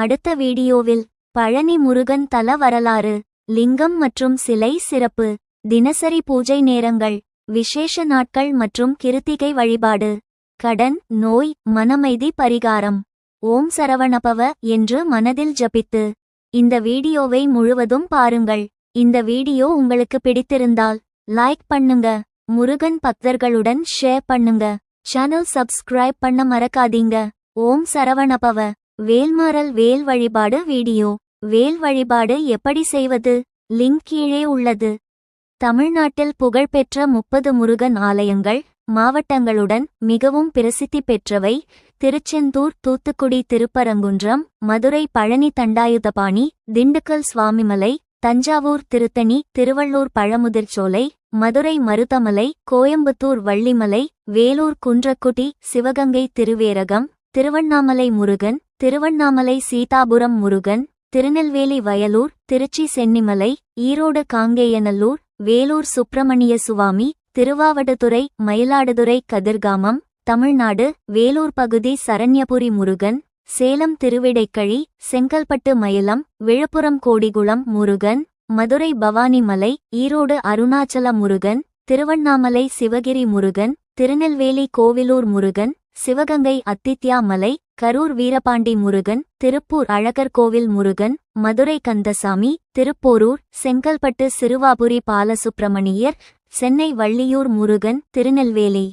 அடுத்த வீடியோவில் பழனி முருகன் தல வரலாறு லிங்கம் மற்றும் சிலை சிறப்பு தினசரி பூஜை நேரங்கள் விசேஷ நாட்கள் மற்றும் கிருத்திகை வழிபாடு கடன் நோய் மனமைதி பரிகாரம். ஓம் சரவணபவ என்று மனதில் ஜபித்து இந்த வீடியோவை முழுவதும் பாருங்கள். இந்த வீடியோ உங்களுக்கு பிடித்திருந்தால் லைக் பண்ணுங்க. முருகன் பக்தர்களுடன் ஷேர் பண்ணுங்க. சேனல் சப்ஸ்கிரைப் பண்ண மறக்காதீங்க. ஓம் சரவணபவ. வேல்மாறல் வேல் வழிபாடு வீடியோ. வேல் வழிபாடு எப்படி செய்வது? லிங்க் கீழே உள்ளது. தமிழ்நாட்டில் புகழ்பெற்ற முப்பது முருகன் ஆலயங்கள் மாவட்டங்களுடன் மிகவும் பிரசித்தி பெற்றவை. திருச்செந்தூர் தூத்துக்குடி திருப்பரங்குன்றம் மதுரை பழனி தண்டாயுதபாணி திண்டுக்கல் சுவாமிமலை தஞ்சாவூர் திருத்தணி திருவள்ளூர் பழமுதிர்ச்சோலை மதுரை மருதமலை கோயம்புத்தூர் வள்ளிமலை வேலூர் குன்றக்குடி சிவகங்கை திருவேரகம் திருவண்ணாமலை முருகன் திருவண்ணாமலை சீதாபுரம் முருகன் திருநெல்வேலி வயலூர் திருச்சி சென்னிமலை ஈரோடு காங்கேயநல்லூர் வேலூர் சுப்பிரமணிய சுவாமி திருவாவடுதுறை மயிலாடுதுறை கதிர்காமம் தமிழ்நாடு வேலூர் பகுதி சரண்யபுரி முருகன் சேலம் திருவிடைக்கழி செங்கல்பட்டு மயிலம் விழுப்புரம் கோடிகுளம் முருகன் மதுரை பவானிமலை ஈரோடு அருணாச்சல முருகன் திருவண்ணாமலை சிவகிரி முருகன் திருநெல்வேலி கோவிலூர் முருகன் சிவகங்கை அத்தித்யா மலை கரூர் வீரபாண்டி முருகன் திருப்பூர் அழகர் கோவில் முருகன் மதுரை கந்தசாமி திருப்போரூர் செங்கல்பட்டு சிறுவாபுரி பாலசுப்பிரமணியர் சென்னை வள்ளியூர் முருகன் திருநெல்வேலி.